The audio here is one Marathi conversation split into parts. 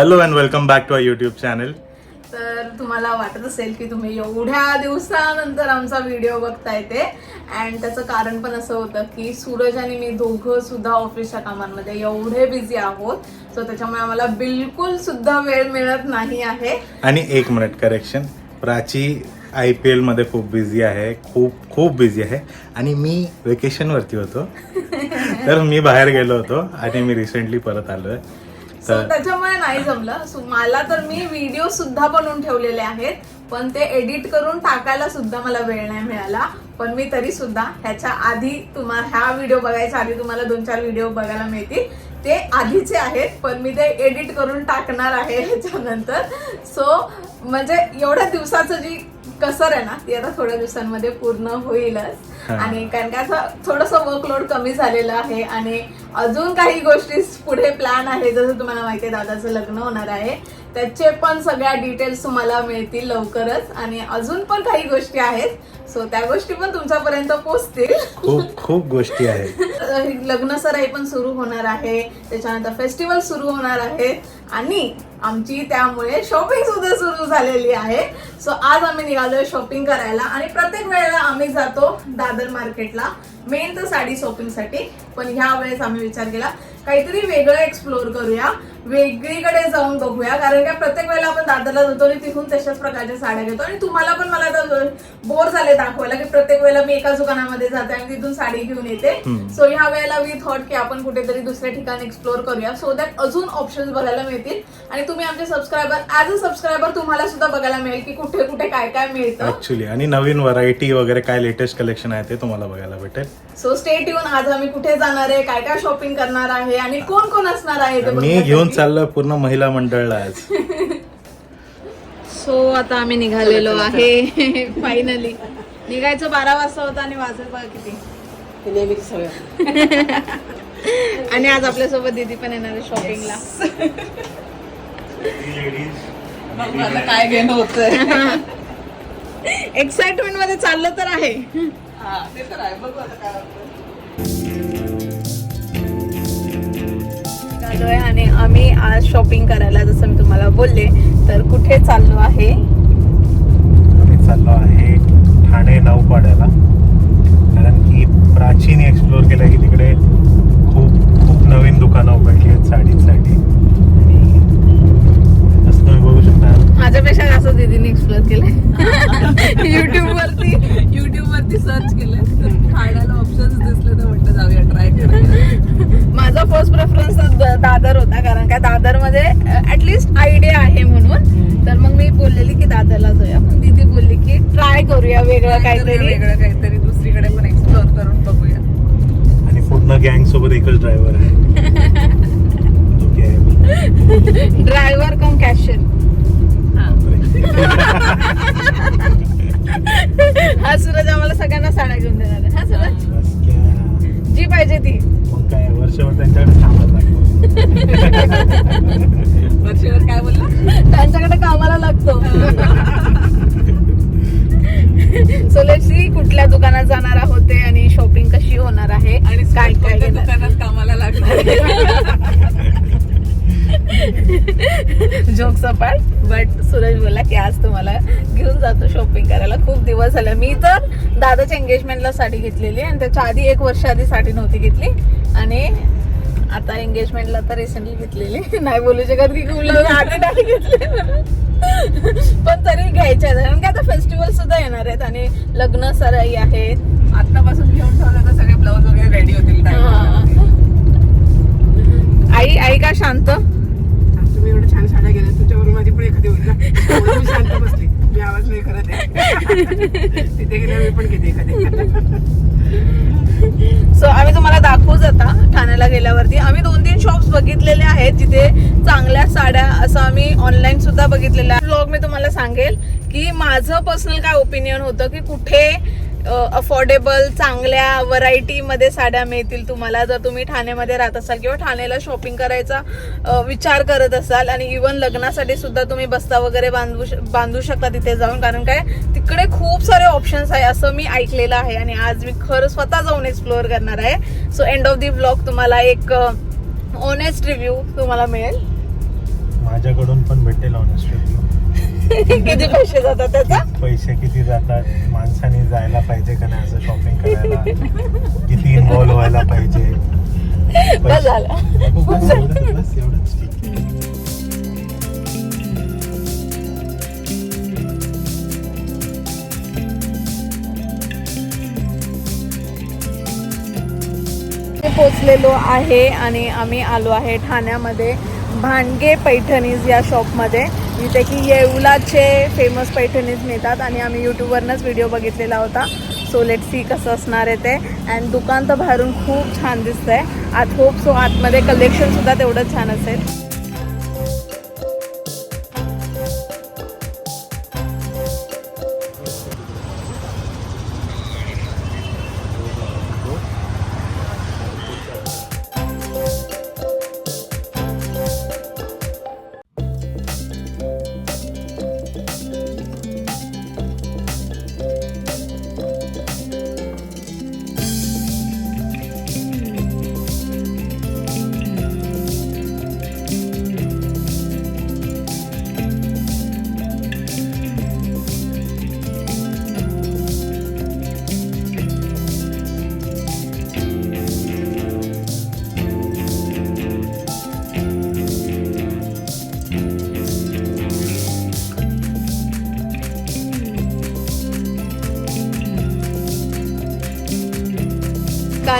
Hello and welcome back to our YouTube channel तर तुम्हाला वाटत असेल की तुम्ही एवढ्या दिवसानंतर आमचा व्हिडिओ बघताय ते. अँड त्याचं कारण पण असं होतं की सूरज आणि मी दोघं सुद्धा ऑफिसच्या कामांमध्ये एवढे बिझी आहोत. सो त्याच्यामुळे आम्हाला बिलकुल सुद्धा वेळ मिळत नाही आहे. आणि एक minute correction Prachi I P एलमध्ये खूप बिझी आहे. खूप खूप बिझी आहे. आणि मी वेकेशनवरती होतो. तर मी बाहेर गेलो होतो आणि मी रिसेंटली परत आलो आहे सो त्याच्यामुळे नाही जमलं. सो मला तर मी व्हिडिओ सुद्धा बनवून ठेवलेले आहेत. पण ते एडिट करून टाकायला सुद्धा मला वेळ नाही मिळाला. पण मी तरी सुद्धा ह्याच्या आधी तुम्हाला ह्या व्हिडिओ बघायच्या आधी तुम्हाला दोन चार व्हिडिओ बघायला मिळतील. ते आधीचे आहेत पण मी ते एडिट करून टाकणार आहे ह्याच्यानंतर. सो म्हणजे एवढ्या दिवसाचं जी कसर आहे ना ती आता थोड्या दिवसांमध्ये पूर्ण होईलच. आणि कारण का असं थोडंसं वर्कलोड कमी झालेलं आहे आणि अजून काही गोष्टी पुढे प्लॅन आहे जसं तुम्हाला माहिती आहे दादाचं लग्न होणार आहे. त्याचे पण सगळ्या डिटेल्स तुम्हाला मिळतील लवकरच. आणि अजून पण काही गोष्टी आहेत. सो त्या गोष्टी पण तुमच्यापर्यंत पोहोचतील. खूप खूप गोष्टी आहेत. लग्न सराई पण सुरू होणार आहे. त्याच्यानंतर फेस्टिवल सुरू होणार आहे. आणि आमची त्यामुळे शॉपिंग सुद्धा सुरू झालेली आहे. सो आज आम्ही निघालोय शॉपिंग करायला आणि प्रत्येक वेळेला आम्ही जातो दादर मार्केटला. मेन तर साडी शॉपिंगसाठी पण ह्या वेळेस आम्ही विचार केला काहीतरी वेगळं एक्सप्लोर करूया. वेगळीकडे जाऊन बघूया. कारण का प्रत्येक वेळेला आपण दादरला जातो आणि तिथून तशाच प्रकारच्या साड्या घेतो. आणि तुम्हाला पण मला आता बोर झाले दाखवायला की प्रत्येक वेळेला मी एका दुकानामध्ये जाते आणि तिथून साडी घेऊन येते. सो ह्या वेळेला वी थॉट की आपण कुठेतरी दुसऱ्या ठिकाणी एक्सप्लोर करूया. सो दॅट अजून ऑप्शन्स बघायला मिळतील. आणि तुम्ही आमचे सबस्क्रायबर ऍज अ सबस्क्रायबर तुम्हाला सुद्धा बघायला मिळेल की कुठे कुठे काय काय मिळतं. ऍक्च्युली आणि नवीन व्हरायटी वगैरे काय लेटेस्ट कलेक्शन आहे ते तुम्हाला बघायला भेटेल. सो स्टेट येऊन आज आम्ही कुठे जाणार आहे काय काय शॉपिंग करणार आहे आणि कोण कोण असणार आहे ते मी बघण्यासाठी. घेऊन चाललोय पूर्ण महिला मंडळला आज. सो आता आम्ही निघालेलो आहे. फायनली निघायचं बारा वाजता होतं आणि वाजत बघा किती. ते नेहमीची सवय आणि आज आपल्यासोबत दीदी पण येणार आहे शॉपिंगला मला काय घेणं होतंय? एक्साइटमेंटमध्ये चाललं तर आहे. हा ते तर आहे. बघू आता काय होतंय. निघालोय आणि आम्ही आज शॉपिंग करायला जसं मी तुम्हाला बोलले तर कुठे चाललो आहे? आम्ही चाललो आहे ठाणे नौपाड्याला ऍटलिस्ट आयडिया आहे म्हणून. तर मग मी बोललेली की दादरला जाऊया. पण दीदी बोलली की ट्राय करूया वेगळं काहीतरी. वेगळं काहीतरी. दुसरीकडे पण एक्सप्लोर करून बघूया. आणि पूर्ण गँग सोबत एकच ड्रायव्हर आहे. ड्रायव्हर कम कॅशियर हा. सूरज आम्हाला सगळ्यांना साड्या घेऊन जोक सपाट बट सूरज बोला की आज तुम्हाला घेऊन जातो शॉपिंग करायला. खूप दिवस झाले. मी तर दादाच्या एंगेजमेंटला साडी घेतलेली आणि त्याच्या आधी एक वर्ष आधी साडी नव्हती घेतली. आणि आता एंगेजमेंटला तर रिसेंटली घेतलेली. नाही बोलू शकत की खूप आधी नाही घेतले पण तरी घ्यायच्या कारण की आता फेस्टिवल सुद्धा येणार आहेत आणि लग्न सराई आहेत शांत. तुम्ही एवढं छान साड्या गेल्या तुमच्याबरोबर माझी पण एखादी शांत बसली. मी आवाज नाही करत तिथे गेल्यावर मी पण घेते एखादी. सो आम्ही तुम्हाला दाखवूच आता ठाण्याला गेल्यावरती. आम्ही दोन तीन शॉप्स बघितलेले आहेत जिथे चांगल्या साड्या असं आम्ही ऑनलाईन सुद्धा बघितलेल्या ब्लॉग मी तुम्हाला सांगेल की माझं पर्सनल काय ओपिनियन होतं की कुठे अफोर्डेबल चांगल्या व्हरायटीमध्ये साड्या मिळतील तुम्हाला. जर तुम्ही ठाण्यामध्ये राहत असाल किंवा ठाण्याला शॉपिंग करायचा विचार करत असाल आणि इवन लग्नासाठी सुद्धा तुम्ही बस्ता वगैरे बांधू श- बांधू शकता तिथे जाऊन. कारण काय? तिकडे खूप सारे ऑप्शन्स आहे असं मी ऐकलेलं आहे आणि आज मी खरं स्वतः जाऊन एक्सप्लोअर करणार आहे. So end of the blog तुम्हाला एक ऑनेस्ट रिव्ह्यू तुम्हाला मिळेल. माझ्याकडून पण भेटेल ऑनेस्टली किती पैसे जातात त्याचा? पैसे किती जातात? माणसाने जायला पाहिजे का नाही असं शॉपिंग करायला? किती इन्व्हॉल्व व्हायला पाहिजे? बस झालं. नको, बस एवढंच, बस एवढंच ठीक आहे. पोचलेलो आहे आणि आम्ही आलो आहे ठाण्यामध्ये भांडगे पैठणीज या शॉपमध्ये जिथे की येऊलाचे फेमस पैठणीज मिळतात आणि आम्ही यूट्यूबवरनंच व्हिडिओ बघितलेला होता. सो लेट सी कसं असणार आहे ते. अँड दुकान तर बाहेरून खूप छान दिसतंय. आत होप सो आतमध्ये कलेक्शनसुद्धा तेवढंच छान असेल.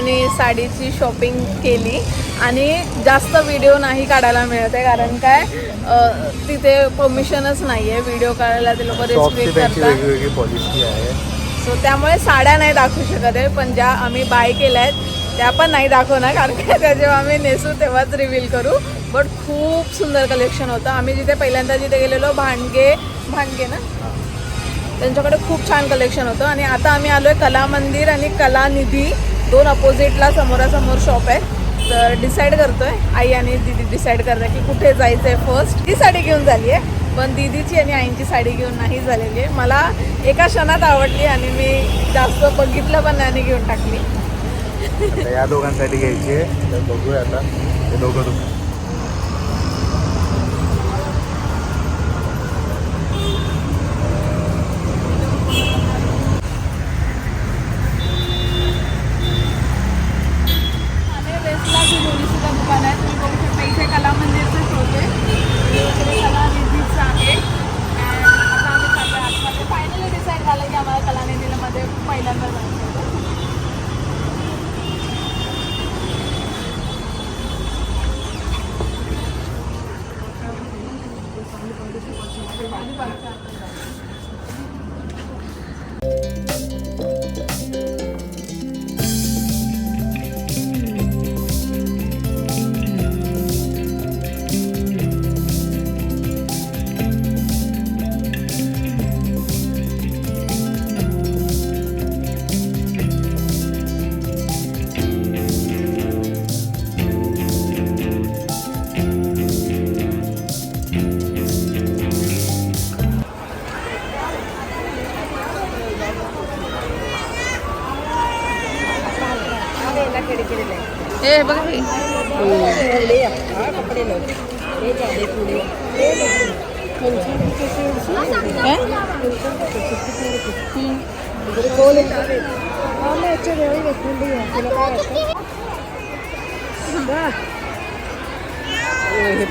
ठिकाणी साडीची शॉपिंग केली. आणि जास्त व्हिडिओ नाही काढायला मिळत आहे कारण काय तिथे परमिशनच नाही आहे व्हिडिओ काढायला ते लोक रेस्ट्रिक्ट करतात. पॉलिसी आहे. सो त्यामुळे साड्या नाही दाखवू शकत आहे पण ज्या आम्ही बाय केल्या आहेत त्या पण नाही दाखवणार कारण काय त्या जेव्हा आम्ही नेसू तेव्हाच रिव्हील करू. बट खूप सुंदर कलेक्शन होतं. आम्ही जिथे पहिल्यांदा जिथे गेलेलो भांडगे भांडगे ना? त्यांच्याकडे खूप छान कलेक्शन होतं. आणि आता आम्ही आलोय कला मंदिर आणि कलानिधी दोन अपोजिटला समोरासमोर शॉप आहे. तर डिसाईड करतोय. आई आणि दीदी डिसाईड करताय की कुठे जायचं आहे फर्स्ट ती साडी घेऊन झाली आहे पण दीदीची आणि आईंची साडी घेऊन नाही झालेली आहे मला एका क्षणात आवडली आणि मी जास्त बघितलं पण नाही आणि घेऊन टाकली. या दोघांसाठी घ्यायची आहे. तर बघूया आता. हे दोघं. हे बघा हे.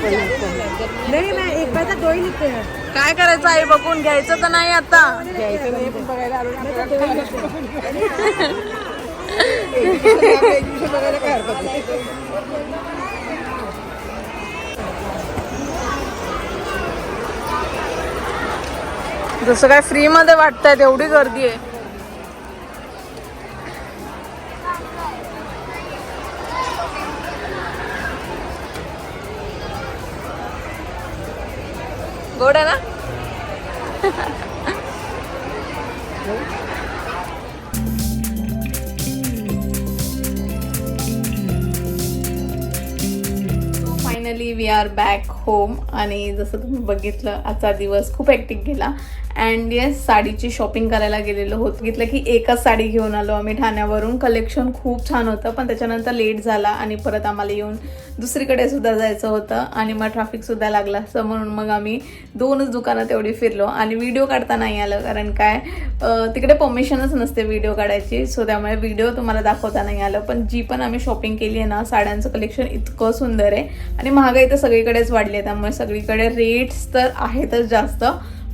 नाही नाही एक बायचा डोळी निघते. काय करायचं आई बघून? घ्यायचं तर नाही आता. घ्यायचं नाही पण बघायला काय जसं काय फ्री मध्ये वाटतंय तेवढी गर्दी आहे. गोड आहे ना? Finally we are back home आणि जसं तुम्ही बघितलं आजचा दिवस खूप ॲक्टिक गेला. अँड येस साडीची शॉपिंग करायला गेलेलो होत. घेतलं की एकच साडी घेऊन आलो आम्ही ठाण्यावरून. कलेक्शन खूप छान होतं पण त्याच्यानंतर लेट झाला आणि परत आम्हाला येऊन दुसरीकडे सुद्धा जायचं होतं. आणि मग ट्रॅफिक सुद्धा लागला. असं म्हणून मग आम्ही दोनच दुकानं तेवढी फिरलो. आणि व्हिडिओ काढता नाही आलं कारण काय तिकडे परमिशनच नसते व्हिडिओ काढायची. सो त्यामुळे व्हिडिओ तुम्हाला दाखवता नाही आलं. पण जी पण आम्ही शॉपिंग केली आहे ना साड्यांचं कलेक्शन इतकं सुंदर आहे. आणि महागाई तर सगळीकडेच वाढली आहे त्यामुळे सगळीकडे रेट्स तर आहेतच जास्त.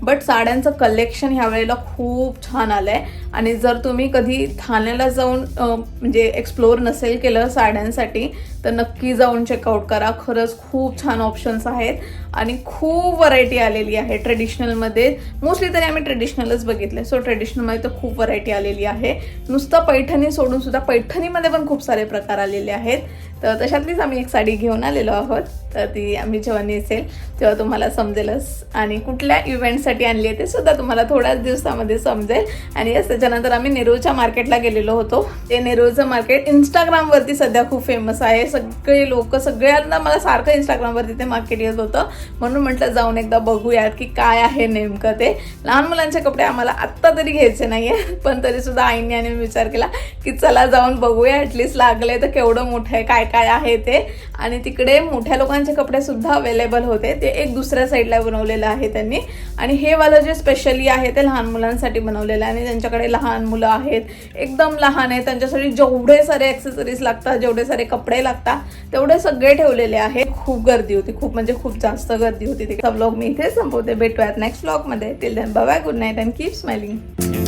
बट साड्यांचं कलेक्शन ह्या वेळेला खूप छान आलं आहे आणि जर तुम्ही कधी ठाण्याला जाऊन म्हणजे एक्सप्लोअर नसेल केलं साड्यांसाठी तर नक्की जाऊन चेकआउट करा. खरंच खूप छान ऑप्शन्स आहेत. आणि खूप व्हरायटी आलेली आहे ट्रेडिशनलमध्ये मोस्टली तरी आम्ही ट्रेडिशनलच बघितले सो ट्रेडिशनलमध्ये तर खूप व्हरायटी आलेली आहे. नुसतं पैठणी सोडून सुद्धा पैठणीमध्ये पण खूप सारे प्रकार आलेले आहेत. तर तशातलीच आम्ही एक साडी घेऊन आलेलो आहोत. तर ती आम्ही जेव्हा नेसेल तेव्हा तुम्हाला समजेलच. आणि कुठल्या इव्हेंटसाठी आणली आहे ते सुद्धा तुम्हाला थोड्याच दिवसामध्ये समजेल. आणि yes, त्याच्यानंतर आम्ही नेरूळच्या मार्केटला गेलेलो होतो ते नेरूळचं मार्केट इंस्टाग्रामवरती सध्या खूप फेमस आहे. सगळे लोक सगळ्यांना मला सारखं इंस्टाग्रामवरती ते मार्केट येत होतं. म्हणून म्हटलं जाऊन एकदा बघूयात की काय आहे नेमकं ते. लहान मुलांचे कपडे आम्हाला आत्ता तरी घ्यायचे नाही आहे पण तरीसुद्धा आईने आणि विचार केला की चला जाऊन बघूया ॲटलिस्ट लागले तर केवढं मोठं आहे काय काय आहे ते. आणि तिकडे मोठ्या लोकांचे कपडे सुद्धा अवेलेबल होते. ते एक दुसऱ्या साईडला बनवलेलं आहे त्यांनी. आणि हे वालं जे स्पेशली आहे ते लहान मुलांसाठी बनवलेलं आहे. आणि त्यांच्याकडे लहान मुलं आहेत. एकदम लहान आहे त्यांच्यासाठी जेवढे सारे ॲक्सेसरीज लागतात जेवढे सारे कपडे लागतात तेवढे सगळे ठेवलेले आहेत. खूप गर्दी होती. खूप म्हणजे खूप जास्त गर्दी होती ते ब्लॉग मी इथे संपवते. भेटूयात नेक्स्ट ब्लॉगमध्ये till then bye good night and keep smiling